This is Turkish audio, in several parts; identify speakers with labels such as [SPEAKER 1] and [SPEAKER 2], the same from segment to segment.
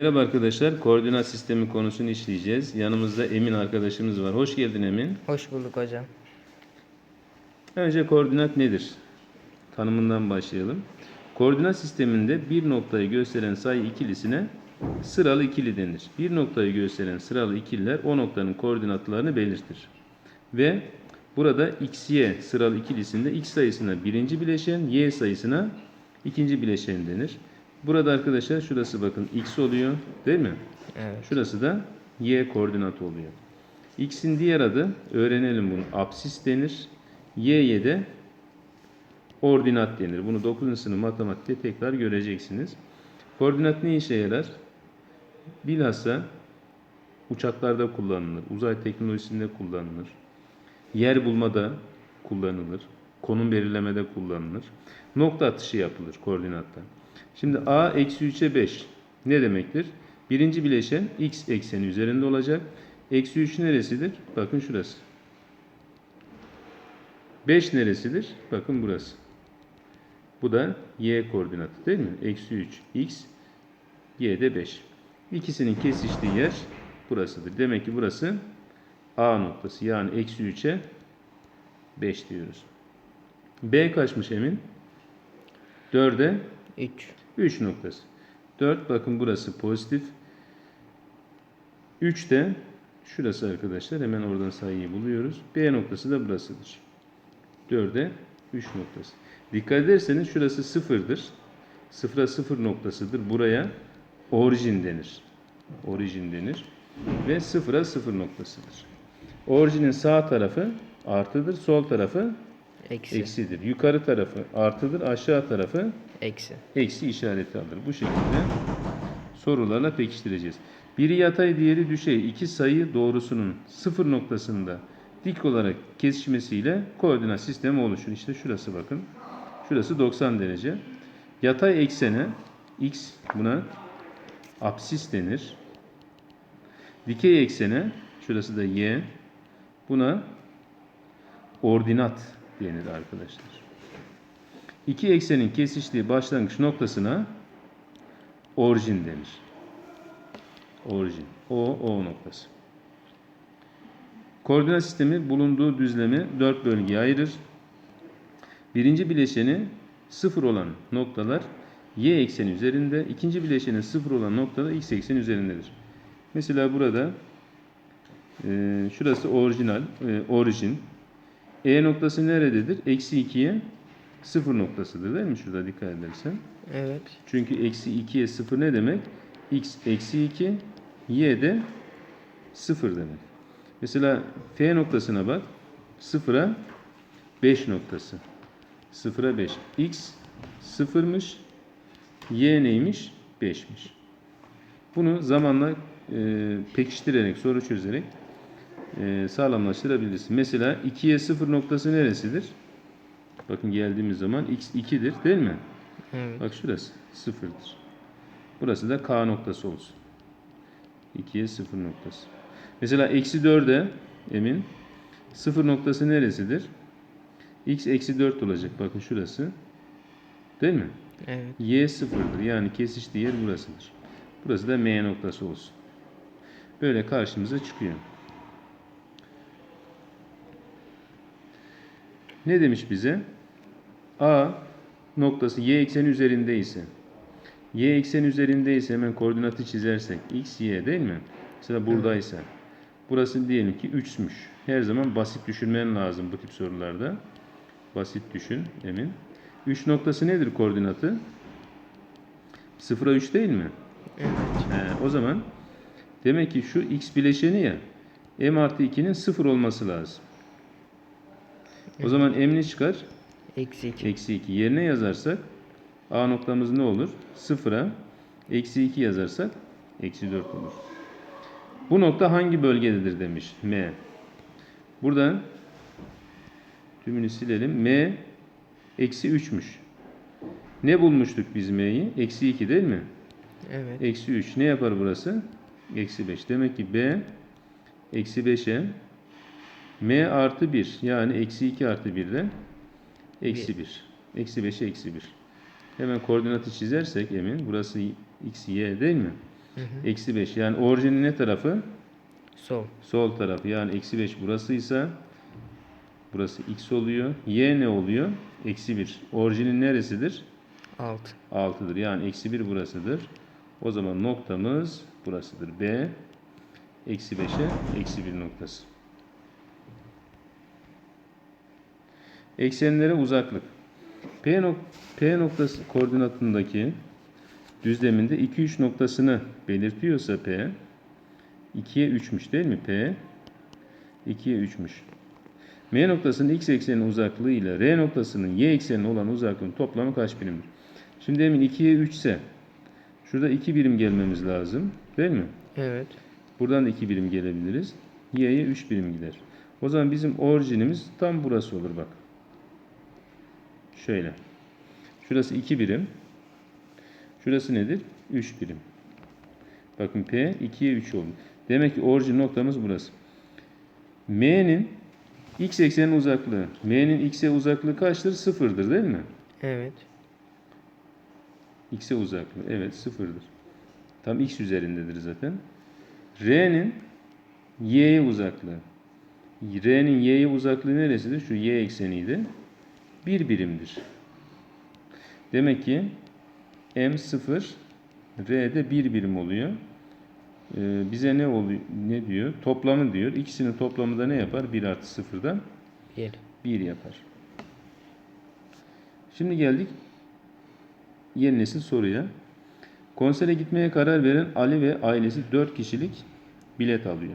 [SPEAKER 1] Merhaba arkadaşlar, koordinat sistemi konusunu işleyeceğiz. Yanımızda Emin arkadaşımız var. Hoş geldin Emin.
[SPEAKER 2] Hoş bulduk hocam.
[SPEAKER 1] Önce koordinat nedir? Tanımından başlayalım. Koordinat sisteminde bir noktayı gösteren sayı ikilisine sıralı ikili denir. Bir noktayı gösteren sıralı ikililer o noktanın koordinatlarını belirtir. Ve burada x, y sıralı ikilisinde x sayısına birinci bileşen, y sayısına ikinci bileşen denir. Burada arkadaşlar şurası bakın x oluyor değil mi?
[SPEAKER 2] Evet.
[SPEAKER 1] Şurası da y koordinatı oluyor. X'in diğer adı öğrenelim bunu. Apsis denir. Y'ye de ordinat denir. Bunu 9. sınıf matematikte tekrar göreceksiniz. Koordinat ne işe yarar? Bilhassa uçaklarda kullanılır. Uzay teknolojisinde kullanılır. Yer bulmada kullanılır. Konum belirlemede kullanılır. Nokta atışı yapılır koordinatta. Şimdi a eksi 3'e 5 ne demektir? Birinci bileşen x ekseni üzerinde olacak. Eksi 3 neresidir? Bakın şurası. 5 neresidir? Bakın burası. Bu da y koordinatı değil mi? Eksi 3 x, y de 5. İkisinin kesiştiği yer burasıdır. Demek ki burası a noktası. Yani eksi 3'e 5 diyoruz. b kaçmış Emin? 4'e
[SPEAKER 2] 3.
[SPEAKER 1] 3 noktası. 4 bakın burası pozitif. 3 de şurası arkadaşlar. Hemen oradan sayıyı buluyoruz. B noktası da burasıdır. 4'e 3 noktası. Dikkat ederseniz şurası sıfırdır. Sıfıra sıfır noktasıdır. Buraya orijin denir. Orijin denir. Ve sıfıra sıfır noktasıdır. Orijinin sağ tarafı artıdır. Sol tarafı
[SPEAKER 2] Eksi.
[SPEAKER 1] eksidir. Yukarı tarafı artıdır. Aşağı tarafı
[SPEAKER 2] Eksi.
[SPEAKER 1] eksi işareti alır. Bu şekilde sorularla pekiştireceğiz. Biri yatay diğeri düşey iki sayı doğrusunun sıfır noktasında dik olarak kesişmesiyle koordinat sistemi oluşur. İşte şurası bakın. Şurası 90 derece. Yatay eksene x buna apsis denir. Dikey eksene şurası da y buna ordinat denir arkadaşlar. İki eksenin kesiştiği başlangıç noktasına orijin denir. Orijin. O, O noktası. Koordinat sistemi bulunduğu düzlemi dört bölgeye ayırır. Birinci bileşeni sıfır olan noktalar y ekseni üzerinde, ikinci bileşeni sıfır olan noktalar x ekseni üzerindedir. Mesela burada e, şurası orijinal, e, orijin. E noktası nerededir? Eksi 2'ye 0 noktasıdır değil mi? Şurada dikkat edersen.
[SPEAKER 2] Evet.
[SPEAKER 1] Çünkü eksi 2'ye 0 ne demek? x eksi 2, y de 0 demek. Mesela F noktasına bak. 0'a 5 noktası. 0'a 5. x 0'mış. Y neymiş? 5'miş. Bunu zamanla e, pekiştirerek, soru çözerek sağlamlaştırabilirsin. Mesela 2'ye 0 noktası neresidir? Bakın geldiğimiz zaman x 2'dir değil mi?
[SPEAKER 2] Evet.
[SPEAKER 1] Bak şurası 0'dır. Burası da k noktası olsun. 2'ye 0 noktası. Mesela eksi 4'e emin 0 noktası neresidir? x eksi 4 olacak. Bakın şurası. Değil mi?
[SPEAKER 2] Evet.
[SPEAKER 1] y 0'dır. Yani kesiştiği yer burasıdır. Burası da m noktası olsun. Böyle karşımıza çıkıyor. Ne demiş bize? A noktası y ekseni üzerindeyse y ekseni üzerindeyse hemen koordinatı çizersek x, y değil mi? Mesela buradaysa burası diyelim ki 3'müş. Her zaman basit düşünmen lazım bu tip sorularda. Basit düşün emin. 3 noktası nedir koordinatı? 0'a 3 değil mi?
[SPEAKER 2] Evet.
[SPEAKER 1] He, o zaman demek ki şu x bileşeni ya m artı 2'nin 0 olması lazım. O zaman m ne çıkar?
[SPEAKER 2] Eksi 2.
[SPEAKER 1] Eksi 2 yerine yazarsak A noktamız ne olur? Sıfıra eksi 2 yazarsak eksi 4 olur. Bu nokta hangi bölgededir demiş M. Buradan tümünü silelim. M eksi 3'müş. Ne bulmuştuk biz M'yi? Eksi 2 değil mi?
[SPEAKER 2] Evet.
[SPEAKER 1] Eksi 3. Ne yapar burası? Eksi 5. Demek ki B eksi 5'e M artı 1 yani eksi 2 artı 1'den eksi 1. Eksi 5'e eksi 1. Hemen koordinatı çizersek emin burası x, y değil mi? Eksi 5. Yani orijinin ne tarafı?
[SPEAKER 2] Sol.
[SPEAKER 1] Sol tarafı. Yani eksi 5 burasıysa burası x oluyor. Y ne oluyor? Eksi 1. Orijinin neresidir?
[SPEAKER 2] Alt.
[SPEAKER 1] 6'dır. Yani eksi 1 burasıdır. O zaman noktamız burasıdır. B eksi 5'e eksi 1 noktası. Eksenlere uzaklık. P, nok- P noktası koordinatındaki düzleminde 2 3 noktasını belirtiyorsa P 2'ye 3'müş değil mi P? 2'ye 3'müş. M noktasının x ekseninin uzaklığı ile R noktasının y eksenine olan uzaklığın toplamı kaç birimdir? Şimdi demin 2'ye 3 ise şurada 2 birim gelmemiz lazım. Değil mi?
[SPEAKER 2] Evet.
[SPEAKER 1] Buradan da 2 birim gelebiliriz. Y'ye 3 birim gider. O zaman bizim orijinimiz tam burası olur bak. Şöyle. Şurası 2 birim. Şurası nedir? 3 birim. Bakın P 2'ye 3 oldu. Demek ki orijin noktamız burası. M'nin x eksenin uzaklığı. M'nin x'e uzaklığı kaçtır? Sıfırdır değil mi?
[SPEAKER 2] Evet.
[SPEAKER 1] X'e uzaklığı. Evet sıfırdır. Tam x üzerindedir zaten. R'nin y'ye uzaklığı. R'nin y'ye uzaklığı neresidir? Şu y ekseniydi. Bir birimdir. Demek ki m 0 R'de bir birim oluyor. Ee, bize ne oluyor? Ne diyor? Toplamı diyor. İkisinin toplamı da ne yapar? 1 artı 0'dan
[SPEAKER 2] 1.
[SPEAKER 1] 1 yapar. Şimdi geldik yeni nesil soruya. Konsere gitmeye karar veren Ali ve ailesi 4 kişilik bilet alıyor.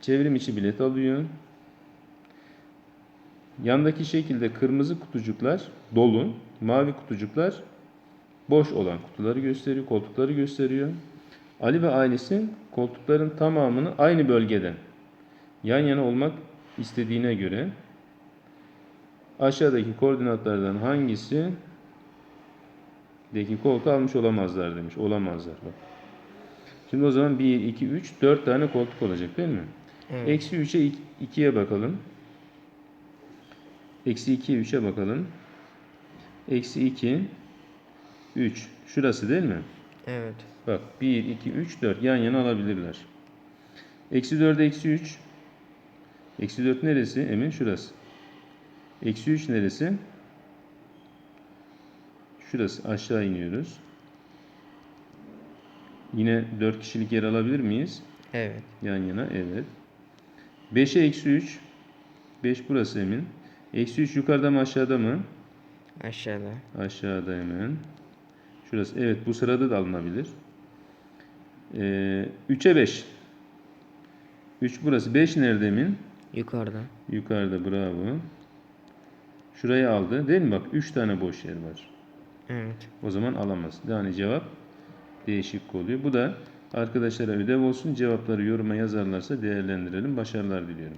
[SPEAKER 1] Çevrim içi bilet alıyor. Yandaki şekilde kırmızı kutucuklar dolu, mavi kutucuklar boş olan kutuları gösteriyor, koltukları gösteriyor. Ali ve ailesi koltukların tamamını aynı bölgeden yan yana olmak istediğine göre aşağıdaki koordinatlardan hangisi deki koltuğu almış olamazlar demiş. Olamazlar bak. Şimdi o zaman 1, 2, 3, 4 tane koltuk olacak değil mi?
[SPEAKER 2] Evet.
[SPEAKER 1] Eksi 3'e 2'ye bakalım. Eksi 2'ye 3'e bakalım. Eksi 2, 3. Şurası değil mi?
[SPEAKER 2] Evet.
[SPEAKER 1] Bak 1, 2, 3, 4 yan yana alabilirler. Eksi 4'e eksi 3. Eksi 4 neresi? Emin şurası. Eksi 3 neresi? Şurası. Aşağı iniyoruz. Yine 4 kişilik yer alabilir miyiz?
[SPEAKER 2] Evet.
[SPEAKER 1] Yan yana evet. 5'e eksi 3. 5 burası Emin. Eksi 3 yukarıda mı aşağıda mı?
[SPEAKER 2] Aşağıda.
[SPEAKER 1] Aşağıda hemen. Şurası. Evet bu sırada da alınabilir. Ee, 3'e 5. 3 burası. 5 nerede Emin?
[SPEAKER 2] Yukarıda.
[SPEAKER 1] Yukarıda bravo. Şurayı aldı. Değil mi? Bak 3 tane boş yer var.
[SPEAKER 2] Evet.
[SPEAKER 1] O zaman alamaz. Yani cevap değişik oluyor. Bu da arkadaşlara ödev olsun. Cevapları yoruma yazarlarsa değerlendirelim. Başarılar diliyorum.